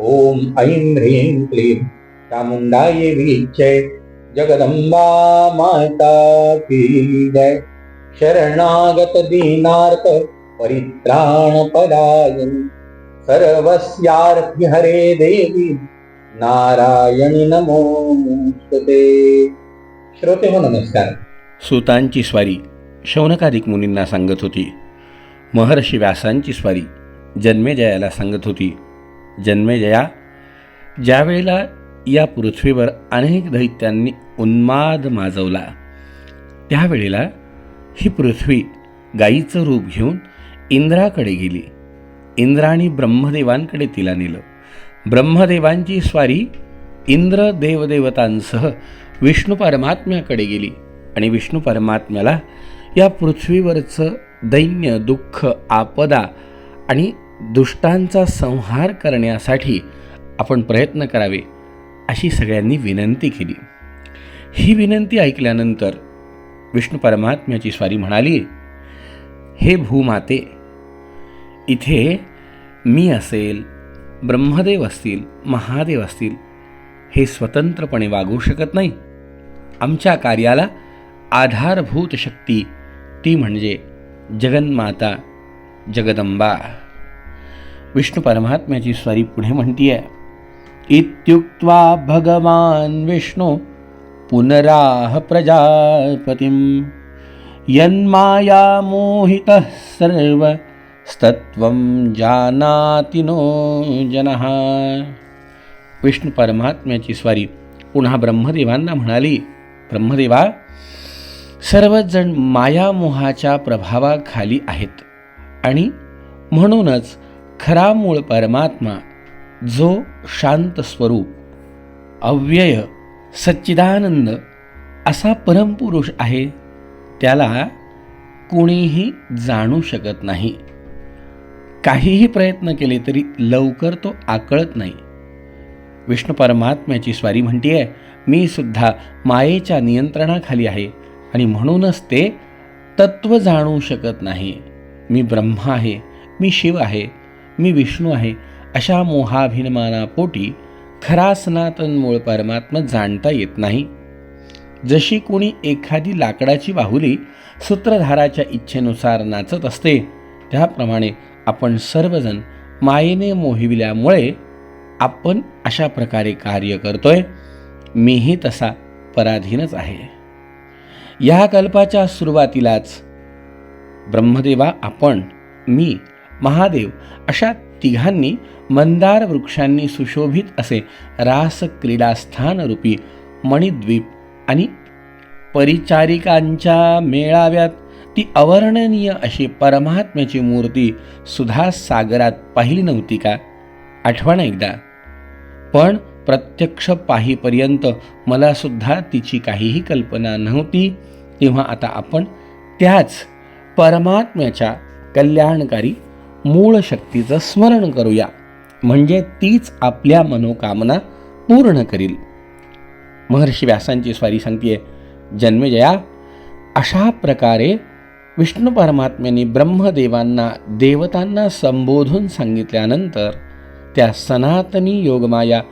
ॐ ऐं ह्रीं क्लीं चामुंडाय वीक्षे जगदंबा माता की जय। शरणागत दीनार्थ परित्राण पदायन हरे देवी नारायणी नमोस्तुते श्रोते हो नमस्कार। सुतांची स्वारी शौनकादिक मुनींना सांगत होती. महर्षी व्यासांची स्वारी जन्मेजयाला सांगत होती. जन्मेजया ज्यावेळेला या पृथ्वीवर अनेक दैत्यांनी उन्माद माजवला त्यावेळेला ही पृथ्वी गायीचं रूप घेऊन इंद्राकडे गेली. इंद्राने ब्रह्मदेवांकडे तिला नेलं. ब्रह्मदेवांची स्वारी इंद्र देवदेवतांसह विष्णू परमात्म्याकडे गेली आणि विष्णू परमात्म्याला या पृथ्वीवरचं दैन्य दुःख आपदा आणि दुष्टांचा संहार करण्यासाठी आपण प्रयत्न करावे अशी सगळ्यांनी विनंती केली. ही विनंती ऐकल्यानंतर विष्णू परमात्म्याची स्वारी म्हणाली हे भूमाते इथे मी असेल ब्रह्मदेव असतील महादेव असतील हे स्वतंत्रपणे वागू शकत नाही. आमच्या कार्याला आधारभूत शक्ती ती म्हणजे जगन्माता जगदंबा. विष्णू परमात्म्याची स्वारी पुढे म्हणतीये. इत्युक्त्वा भगवान विष्णू पुनराह प्रजापतीं. यन्माया मोहितः सर्व जानाति नो जनः. विष्णू परमात्म्याची स्वारी. पुन्हा ब्रह्मदेवांना म्हणाली ब्रह्मदेवा सर्वजण मायामोहाच्या प्रभावाखाली आहेत आणि म्हणूनच खरा मूळ परमात्मा जो शांत स्वरूप अव्यय सच्चिदानंद असा परमपुरुष आहे त्याला कुणीही जाणू शकत नाही. काहीही प्रयत्न केले तरी लवकर तो आकळत नाही. विष्णू परमात्म्याची स्वारी म्हणतीये मी सुद्धा मायेच्या नियंत्रणाखाली आहे आणि म्हणूनच ते तत्व जाणू शकत नाही. मी ब्रह्मा आहे मी शिव आहे मी विष्णू आहे. अशा मोहाभिनमानापोटी खरा सनातन मूळ परमात्मा जाणता येत नाही. जशी कोणी एखादी लाकडाची बाहुली सूत्रधाराच्या इच्छेनुसार नाचत असते त्याप्रमाणे आपण सर्वजण मायेने मोहिविल्यामुळे आपण अशा प्रकारे कार्य करतोय. मीही तसा पराधीनच आहे. या कल्पाच्या सुरुवातीलाच ब्रह्मदेवा आपण मी महादेव अशा तिघांनी मंदार वृक्षांनी सुशोभित असे रास क्रीडास्थानरूपी मणिद्वीप आणि परिचारिकांच्या मेळाव्यात ती अवर्णनीय अशी परमात्म्याची मूर्ती सुधा सागरात पाहिली नव्हती का? आठवण एकदा. पण प्रत्यक्ष पाहीपर्यंत मला सुद्धा तिची काहीही कल्पना नव्हती तेव्हा आता आपण त्याच परमात्म्याच्या कल्याणकारी मूळ शक्तीचं स्मरण करूया. म्हणजे तीच आपल्या मनोकामना पूर्ण करील. महर्षी व्यासांची स्वारी सांगते जन्मजया अशा प्रकारे विष्णू परमात्म्याने ब्रह्मदेवांना देवतांना संबोधून सांगितल्यानंतर त्या सनातनी योगमाया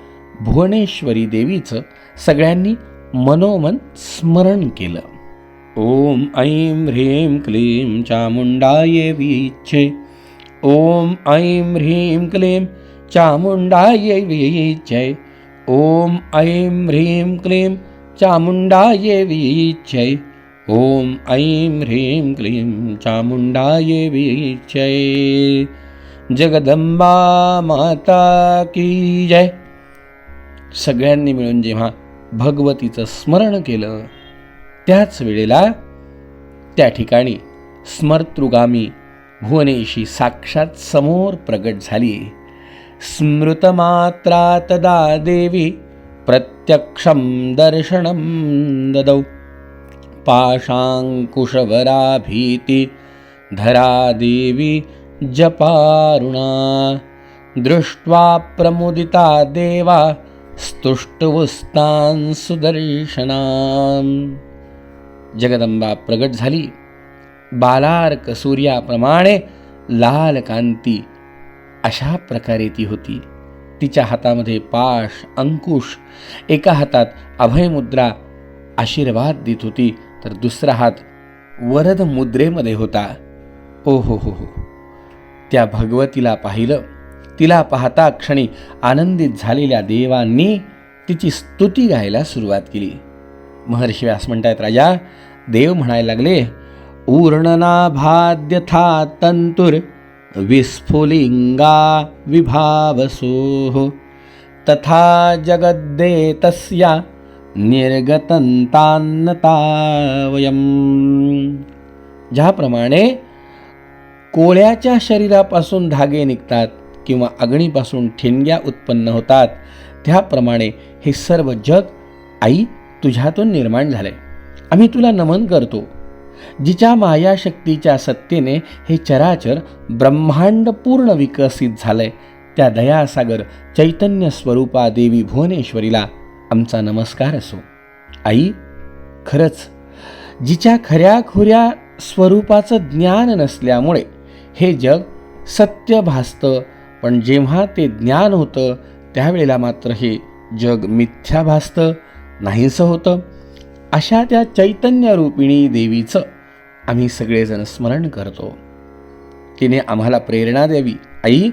भुवनेश्वरी देवीचं सगळ्यांनी मनोमन स्मरण केलं. ओम ऐं ह्रीं क्लीं चामुंडाये वीच्छे। ॐ ऐं ह्रीं क्लीं चामुण्डायै वीच्यै ॐ ऐं ह्रीं क्लीं चामुण्डायै वीच्यै ॐ ऐं ह्रीं क्लीं चामुण्डायै वीच्यै जगदंबा माता की जय। सगळ्यांनी मिळून जेव्हा भगवतीचं स्मरण केलं त्याच वेळेला त्या ठिकाणी स्मर्तृगामी भुवनेशी साक्षात समोर प्रगट झाली. स्मृतमात्रा तदा देवी प्रत्यक्षं दर्शनं ददौ. पाशाङ्कुशवराभीति धरा देवी जपारुणा. दृष्ट्वा प्रमुदिता देवा स्तुष्टवुस्तान् सुदर्शनाम्. जगदंबा प्रगट झाली. बालार्क सूर्याप्रमाणे लाल कांती अशा प्रकारे ती होती. तिच्या हातामध्ये पाश अंकुश एका हातात अभयमुद्रा आशीर्वाद देत होती तर दुसरा हात वरद मुद्रेमध्ये होता. ओ हो हो हो. त्या भगवतीला पाहिलं. तिला पाहता क्षणी आनंदित झालेल्या देवांनी तिची स्तुती गायला सुरुवात केली. महर्षी व्यास म्हणतायत राजा देव म्हणायला लागले ऊर्णनाभाद्यथा तंतुर विभावसोः तथा जगद्देतस्या तस्या ज्याप्रमाणे कोळ्याच्या शरीरापासून धागे निघतात किंवा अग्नीपासून ठिणग्या उत्पन्न होतात त्याप्रमाणे हे सर्व जग आई तुझ्यातून निर्माण झाले आम्ही तुला नमन करतो. जिच्या मायाशक्तीच्या सत्तेने हे चराचर ब्रह्मांड पूर्ण विकसित झालंय. त्या दयासागर चैतन्य स्वरूपा देवी भुवनेश्वरीला आमचा नमस्कार असो. आई खरंच जिच्या खऱ्या खुऱ्या स्वरूपाचं ज्ञान नसल्यामुळे हे जग सत्य भासतं पण जेव्हा ते ज्ञान होतं त्यावेळेला मात्र हे जग मिथ्या भासतं नाहीसं होतं. अशा त्या चैतन्यरूपिणी देवीचं आम्ही सगळेजण स्मरण करतो. तिने आम्हाला प्रेरणा द्यावी. आई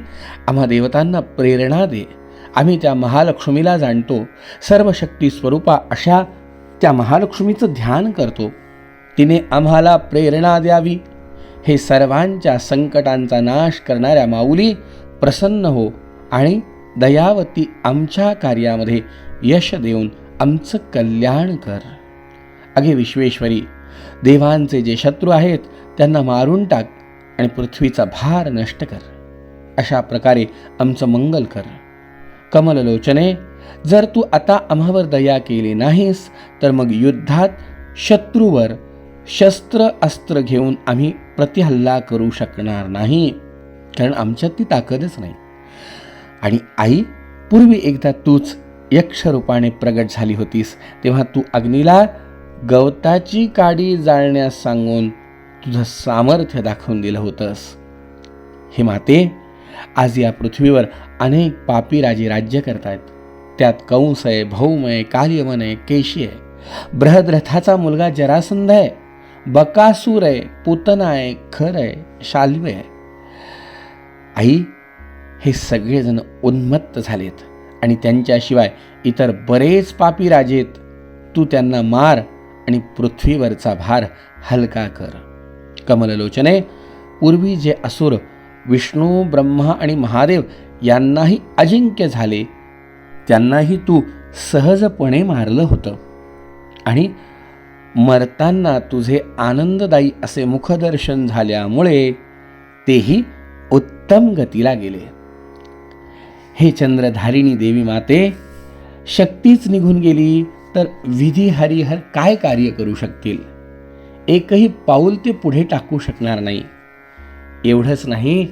आम्हा देवतांना प्रेरणा दे. आम्ही त्या महालक्ष्मीला जाणतो. सर्व शक्ती स्वरूपा अशा त्या महालक्ष्मीचं ध्यान करतो. तिने आम्हाला प्रेरणा द्यावी. हे सर्वांच्या संकटांचा नाश करणाऱ्या माऊली प्रसन्न हो आणि दयावती आमच्या कार्यामध्ये यश देऊन आमचं कल्याण कर. अगे विश्वेश्वरी देवांचे जे शत्रू आहेत त्यांना मारून टाक आणि पृथ्वीचा भार नष्ट कर. अशा प्रकारे आमचं मंगल कर. कमललोचने जर तू आता आम्हावर दया केली नाहीस तर मग युद्धात शत्रूवर शस्त्र अस्त्र घेऊन आम्ही प्रतिहल्ला करू शकणार नाही कारण आमच्यात ती ताकदच नाही. आणि आई पूर्वी एकदा तूच यक्षरूपाने प्रगट झाली होतीस तेव्हा तू अग्नीला गवताची काडी जाळण्यास सांगून तुझं सामर्थ्य दाखवून दिलं होतंस. हे माते आज या पृथ्वीवर अनेक पापी राजे राज्य करतायत. त्यात कंस आहे भौम आहे कालियमन आहे केशी आहे. बृहद्रथाचा मुलगा जरासंध आहे. बकासूर आहे पुतना आहे खर आहे शाल्वे आहे. आई हे सगळेजण उन्मत्त झालेत आणि त्यांच्याशिवाय इतर बरेच पापी राजेत. तू त्यांना मार आणि पृथ्वीवरचा भार हलका कर. कमललोचने पूर्वी जे असुर विष्णू ब्रह्मा आणि महादेव यांनाही अजिंक्य झाले त्यांनाही तू सहजपणे मारलं होतं. आणि मरताना तुझे आनंददायी असे मुखदर्शन झाल्यामुळे तेही उत्तम गतीला गेले. हे चंद्रधारिणी देवी माते शक्तीच निघून गेली. तर विधी हरिहर काय कार्य करू शकतील? एकही पाऊल ते पुढे टाकू शकणार नाही. एवढंच नाही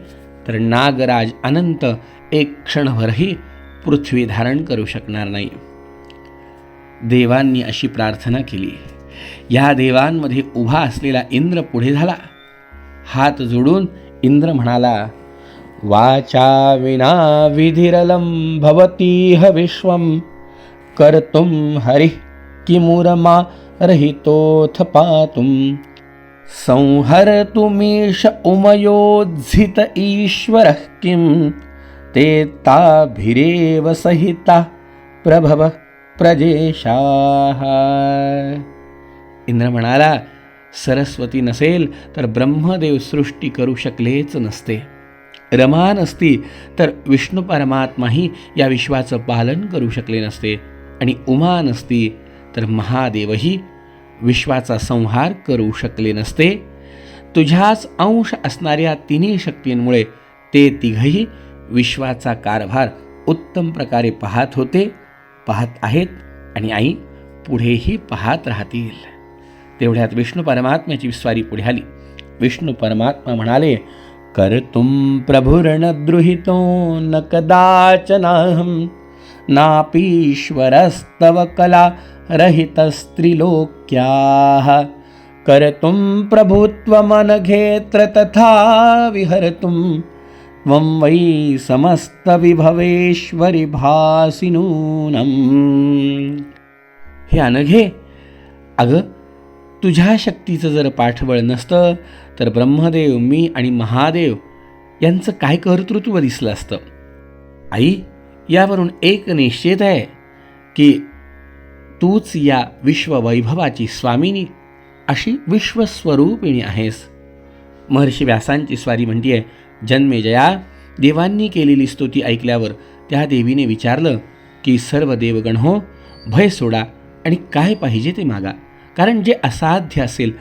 तर नागराज अनंत एक क्षणभरही पृथ्वी धारण करू शकणार नाही. देवांनी अशी प्रार्थना केली. या देवांमध्ये उभा असलेला इंद्र पुढे झाला. हात जोडून इंद्र म्हणाला वाचा विना विधिरलं भवतीह विश्वं कर्तुं हरिः किमुरमा रहितोऽथ पातुं संहर्तुमीश उमयोज्झित ईश्वरः किं ते ताभिरेव सहिता प्रभव प्रजेशाः। इंद्र म्हणाला सरस्वती नसेल तर ब्रह्मदेव सृष्टी करू शकलेच नसते. रमा नसती तर विष्णू परमात्माही या विश्वाचं पालन करू शकले नसते. आणि उमा नसती तर महादेवही विश्वाचा संहार करू शकले नसते. तुझ्याच अंश असणाऱ्या तिन्ही शक्तींमुळे ते तिघही विश्वाचा कारभार उत्तम प्रकारे पाहत होते पाहत आहेत आणि आई पुढेही पाहत राहतील. तेवढ्यात विष्णू परमात्म्याची स्वारी पुढे आली. विष्णू परमात्मा म्हणाले कर्तुम प्रभुरणद्रुहितो न कदाचनाहम नापीश्वरस्तव कला रहितस्त्रिलोक्याः कर्तुं प्रभुत्वमनघेत्र तथा विहर्तुं त्वं वै समस्तविभवेश्वरि भासि नूनम् हे अनघे अगं तुझ्या शक्तीचं जर पाठबळ नसतं तर ब्रह्मदेव मी आणि महादेव यांचं काय कर्तृत्व दिसलं असतं? आई यावरून एक निश्चित आहे की तूच या विश्ववैभवाची स्वामिनी अशी विश्वस्वरूपिणी आहेस. महर्षी व्यासांची स्वारी म्हणतीये जन्मेजया देवांनी केलेली स्तुती ऐकल्यावर त्या देवीने विचारलं की सर्व देवगण हो भय सोडा आणि काय पाहिजे ते मागा. कारण जे असाध्य असेल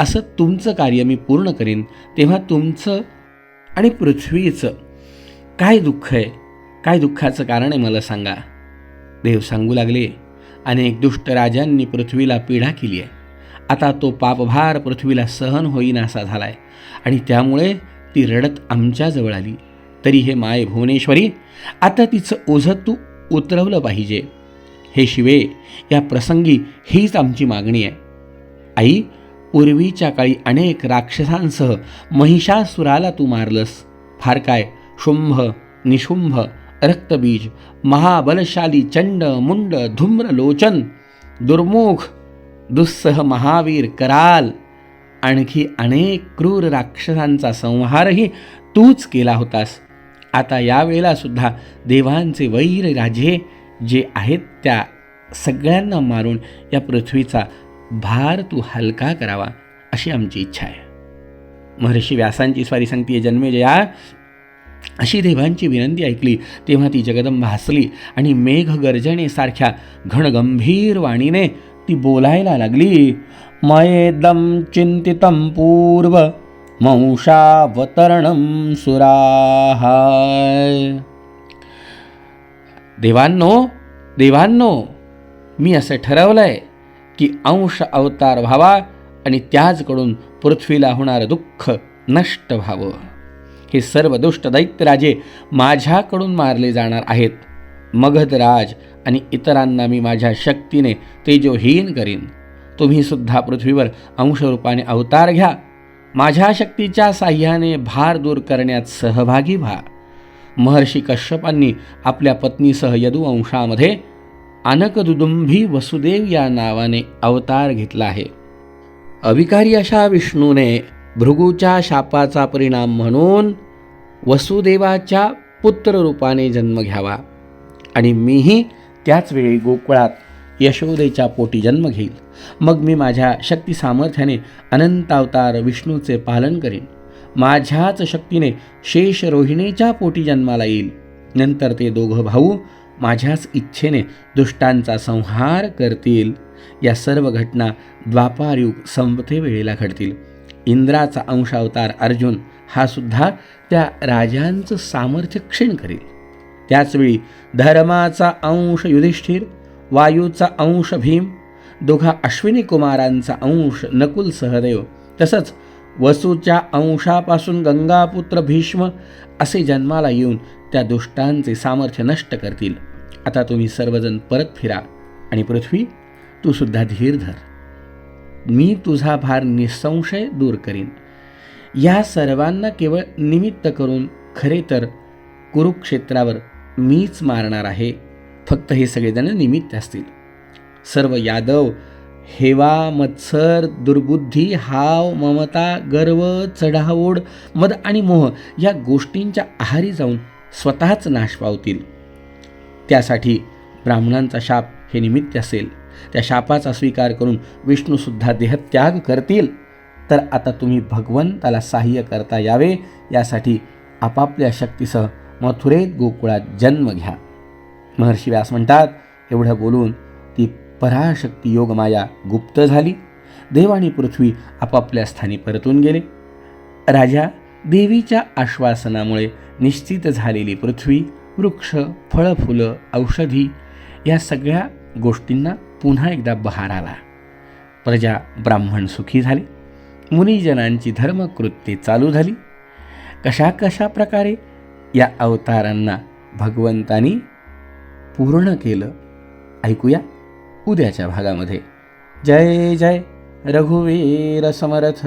असं तुमचं कार्य मी पूर्ण करेन तेव्हा तुमचं आणि पृथ्वीचं काय दुःख आहे? काय दुःखाचं कारण आहे मला सांगा? देव सांगू लागले. अनेक दुष्ट राजांनी पृथ्वीला पीडा केली आहे. आता तो पापभार पृथ्वीला सहन होईनासा आहे आणि त्यामुळे ती रडत आमच्याजवळ आली. तरी हे माय भुवनेश्वरी आता तिचं ओझं तू उतरवलं पाहिजे. हे शिवे या प्रसंगी हीच आमची मागणी आहे. आई पूर्वीच्या काळी अनेक राक्षसांसह महिषासुराला तू मारलंस. फार काय? शुंभ निशुंभ रक्तबीज महाबलशाली चंड मुंड धूम्र लोचन दुर्मुख दुस्सह महावीर कराल आणखी अनेक क्रूर राक्षसांचा संहारही तूच केला होतास. आता यावेळेला सुद्धा देवांचे वैर राजे जे आहेत त्या सगळ्यांना मारून या पृथ्वीचा भार तू हलका करावा अशी आमची इच्छा आहे. महर्षी व्यासांची स्वारी सांगतीये जन्मेजया अशी देवांची विनंती ऐकली तेव्हा ती जगदंबा हसली आणि मेघ गर्जनेसारख्या घणगंभीर वाणीने ती बोलायला लागली मयेदम चिंतितं पूर्व मंशावतरणं सुराह देवांनो देवांनो मी असं ठरवलंय की अंश अवतार व्हावा आणि त्याचकडून पृथ्वीला होणारं दुःख नष्ट व्हावं. हे सर्व दुष्ट दैत्यराजे माझ्याकडून मारले जाणार आहेत. मगधराज आणि इतरांना मी माझ्या शक्तीने तेजोहीन करीन. तुम्ही सुद्धा पृथ्वीवर अंशरूपाने अवतार घ्या. माझ्या शक्तीच्या साह्याने भार दूर करण्यात सहभागी व्हा. महर्षी कश्यपांनी आपल्या पत्नीसह यदुवंशामध्ये अनकदुदुंभी वसुदेव या नावाने अवतार घेतला आहे. अविकारी अशा विष्णूने भृगूच्या शापाचा परिणाम म्हणून वसुदेवाच्या पुत्ररूपाने जन्म घ्यावा. आणि मीही त्याच वेळी गोकुळात यशोदेच्या पोटी जन्म घेईल. मग मी माझ्या शक्ती सामर्थ्याने अनंतावतार विष्णूचे पालन करीन. माझ्याच शक्तीने शेष रोहिणीच्या पोटी जन्माला येईल. नंतर ते दोघं भाऊ माझ्याच इच्छेने दुष्टांचा संहार करतील. या सर्व घटना द्वापारयुग संपते वेळेला घडतील. इंद्राचा अंशावतार अर्जुन हा सुद्धा त्या राजांचं सामर्थ्य क्षीण करील. त्याचवेळी धर्माचा अंश युधिष्ठिर वायूचा अंश भीम दोघा अश्विनी कुमारांचा अंश नकुल सहदेव तसंच वसूच्या अंशापासून गंगापुत्र भीष्म असे जन्माला येऊन त्या दुष्टांचे सामर्थ्य नष्ट करतील. आता तुम्ही सर्वजण परत फिरा आणि पृथ्वी तू सुद्धा धीर धर. मी तुझा भार निसंशय दूर करीन. या सर्वांना केवळ निमित्त करून खरे तर कुरुक्षेत्रावर मीच मारणार आहे. फक्त हे सगळेजण निमित्त असतील. सर्व यादव हेवा मत्सर दुर्बुद्धी हाव ममता गर्व चढाओढ मद आणि मोह या गोष्टींच्या आहारी जाऊन स्वतःच नाश पावतील. त्यासाठी ब्राह्मणांचा शाप हे निमित्त असेल. त्या शापाचा स्वीकार करून विष्णूसुद्धा देहत्याग करतील. तर आता तुम्ही भगवंताला सहाय्य करता यावे. यासाठी आपापल्या शक्तीसह मथुरेत गोकुळात जन्म घ्या. महर्षी व्यास म्हणतात एवढं बोलून ती पराशक्ती योगमाया गुप्त झाली. देव आणि पृथ्वी आपापल्या स्थानी परतून गेले. राजा देवीच्या आश्वासनामुळे निश्चित झालेली पृथ्वी वृक्ष फळफुलं औषधी या सगळ्या गोष्टींना पुन्हा एकदा बहार आला. प्रजा ब्राह्मण सुखी झाले. मुनिजनांची धर्मकृत्ये चालू झाली. कशा कशा प्रकारे या अवतारांना भगवंतानी पूर्ण केलं ऐकूया उद्याच्या भागामध्ये. जय जय. रघुवीर समर्थ.